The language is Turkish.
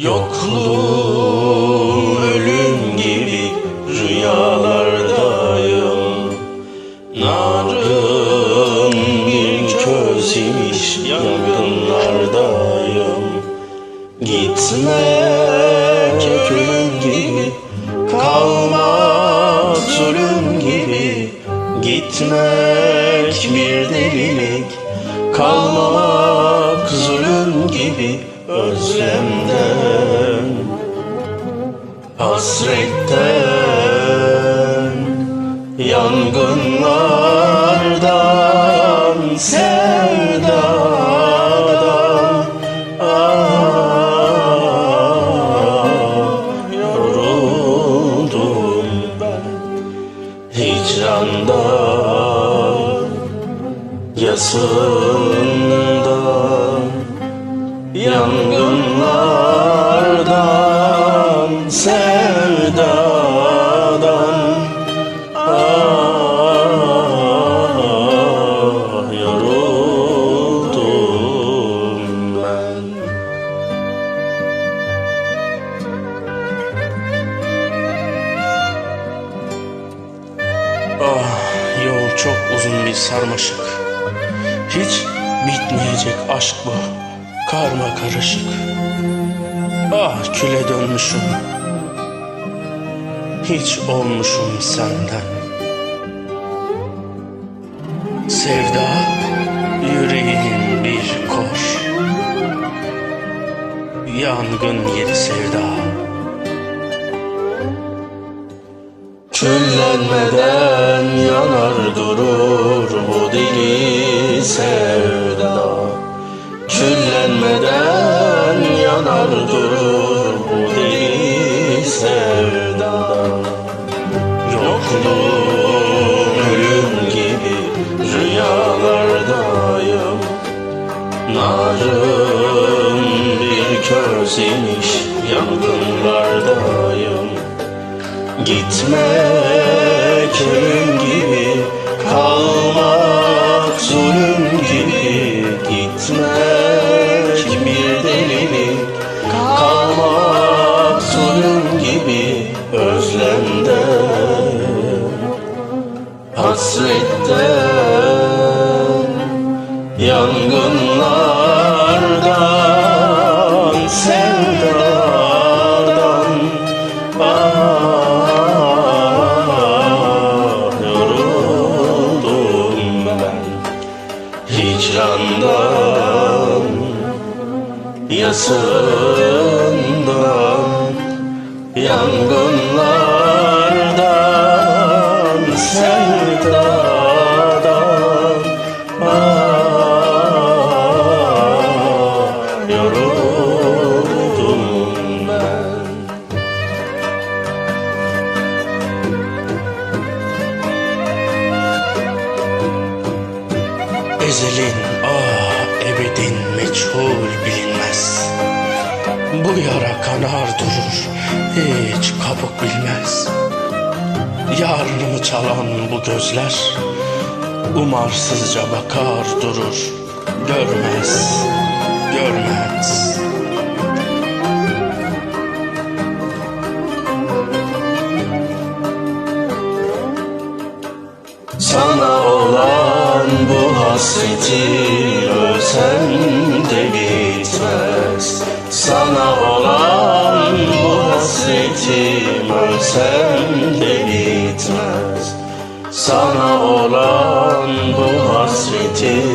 Yokluğum ölüm gibi rüyalardayım. Narın bir köz imiş yangınlardayım. Gitmek ölüm gibi Kalmak zulüm gibi. Gitmek bir delilik Kalmamak zulüm gibi Özlemden Hasretten Yangınlardan Sevdadan Ah Yoruldum ben. Hicrandan Yasından Yangınlardan Sevdadan. Ah Ah yol çok uzun bir sarmaşık. Hiç bitmeyecek aşk bu Karma karışık. Ah küle dönmüşüm. Hiç olmuşum senden. Sevda yüreğin bir kor Yangın yeri sevda. Küllenmeden yanar durur bu deli sevda Küllenmeden yanar durur bu deli sevda. Yokluğum ölüm gibi rüyalardayım. Narım bir köz imiş yangınlardayım. Gitmek ölüm Hasretten Yangınlardan Sevdadan. Ah yoruldum ben Hicrandan Yasından Ezelin ah ebedin meçhul bilinmez Bu yara kanar durur hiç kabuk bilmez. Yarınımı çalan bu gözler Umarsızca bakar durur. Görmez, görmez. Sana hasreti ölsem de bitmez Sana olan bu hasreti ölsem de bitmez Sana olan bu hasreti